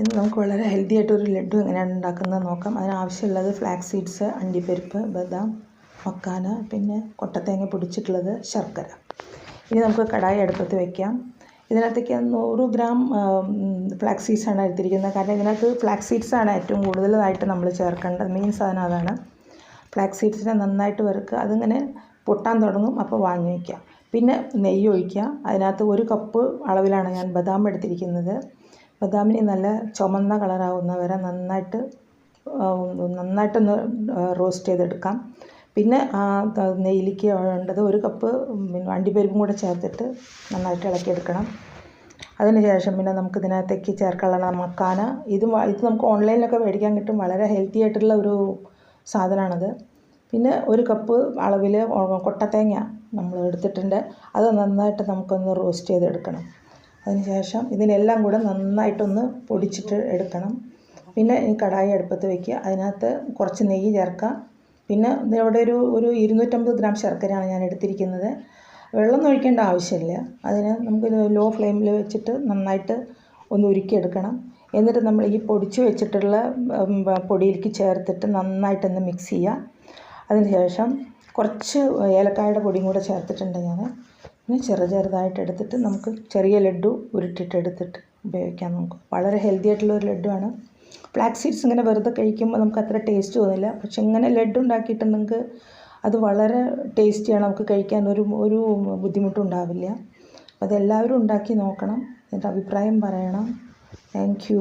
ഇന്ന് നമുക്ക് വളരെ ഹെൽത്തി ആയിട്ടൊരു ലഡു എങ്ങനെയാണ് ഉണ്ടാക്കുന്നത് നോക്കാം. അതിനാവശ്യമുള്ളത് ഫ്ലാക്സ് സീഡ്സ് അണ്ടിപ്പരിപ്പ് ബദാം മക്കാന പിന്നെ കൊട്ടത്തേങ്ങ പൊടിച്ചിട്ടുള്ളത് ശർക്കര. ഇനി നമുക്ക് കടായി അടുപ്പത്ത് വയ്ക്കാം ഇതിനകത്തേക്ക് നൂറ് ഗ്രാം ഫ്ലാക്സ് സീഡ്സാണ് എടുത്തിരിക്കുന്നത്. കാരണം ഇതിനകത്ത് ഫ്ലാക്സ് സീഡ്സാണ് ഏറ്റവും കൂടുതലായിട്ട് നമ്മൾ ചേർക്കേണ്ടത്. മെയിൻ സാധനം അതാണ്. ഫ്ലാക്സ് സീഡ്സിനെ നന്നായിട്ട് വറുക്കുക. അതിങ്ങനെ പൊട്ടാൻ തുടങ്ങും. അപ്പോൾ വാങ്ങി വയ്ക്കുക പിന്നെ നെയ്യ് ഒഴിക്കുക. അതിനകത്ത് ഒരു കപ്പ് അളവിലാണ് ഞാൻ ബദാം എടുത്തിരിക്കുന്നത്. ബദാമിനെ നല്ല ചുമന്ന കളറാവുന്ന വരെ നന്നായിട്ട് നന്നായിട്ടൊന്ന് റോസ്റ്റ് ചെയ്തെടുക്കാം. പിന്നെ ആ നെയ്യിലേക്ക് വേണ്ടത് ഒരു കപ്പ് പിന്നെ അണ്ടിപ്പരിപ്പും കൂടെ ചേർത്തിട്ട് നന്നായിട്ട് ഇളക്കിയെടുക്കണം. അതിന് ശേഷം പിന്നെ നമുക്ക് ഇതിനകത്തേക്ക് ചേർക്കാനുള്ള മക്കാന. ഇത് ഇത് നമുക്ക് ഓൺലൈനിലൊക്കെ മേടിക്കാൻ കിട്ടും. വളരെ ഹെൽത്തി ആയിട്ടുള്ള ഒരു സാധനമാണത്. പിന്നെ ഒരു കപ്പ് അളവിൽ കൊട്ടത്തേങ്ങ നമ്മൾ എടുത്തിട്ടുണ്ട്. അത് നന്നായിട്ട് നമുക്കൊന്ന് റോസ്റ്റ് ചെയ്തെടുക്കണം. അതിന് ശേഷം ഇതിനെല്ലാം കൂടെ നന്നായിട്ടൊന്ന് പൊടിച്ചിട്ട് എടുക്കണം. പിന്നെ ഈ കടായി അടുപ്പത്ത് വയ്ക്കുക അതിനകത്ത് കുറച്ച് നെയ്യ് ചേർക്കുക പിന്നെ ഇവിടെ ഒരു ഒരു ഇരുന്നൂറ്റമ്പത് ഗ്രാം ശർക്കരയാണ് ഞാൻ എടുത്തിരിക്കുന്നത്. വെള്ളം ഒഴിക്കേണ്ട ആവശ്യമില്ല. അതിന് നമുക്ക് ലോ ഫ്ലെയിമിൽ വെച്ചിട്ട് നന്നായിട്ട് ഒന്ന് ഉരുക്കിയെടുക്കണം. എന്നിട്ട് നമ്മൾ ഈ പൊടിച്ച് വെച്ചിട്ടുള്ള പൊടിയിലേക്ക് ചേർത്തിട്ട് നന്നായിട്ടൊന്ന് മിക്സ് ചെയ്യുക. അതിന് ശേഷം കുറച്ച് ഏലക്കായുടെ പൊടിയും കൂടെ ചേർത്തിട്ടുണ്ട് ഞാൻ. പിന്നെ ചെറു ചെറുതായിട്ട് എടുത്തിട്ട് നമുക്ക് ചെറിയ ലഡു ഉരുട്ടിയിട്ട് എടുത്തിട്ട് ഉപയോഗിക്കാം നമുക്ക്. വളരെ ഹെൽത്തി ആയിട്ടുള്ള ഒരു ലഡുവാണ് ഫ്ലാക്സ് സീഡ്സ് ഇങ്ങനെ വെറുതെ കഴിക്കുമ്പോൾ നമുക്ക് അത്ര ടേസ്റ്റ് തോന്നില്ല. പക്ഷെ ഇങ്ങനെ ലഡു ഉണ്ടാക്കിയിട്ടുണ്ടെങ്കിൽ അത് വളരെ ടേസ്റ്റിയാണ് നമുക്ക് കഴിക്കാൻ ഒരു ഒരു ബുദ്ധിമുട്ടും ഉണ്ടാവില്ല. അതെല്ലാവരും ഉണ്ടാക്കി നോക്കണം. എന്നിട്ട് അഭിപ്രായം പറയണം. താങ്ക്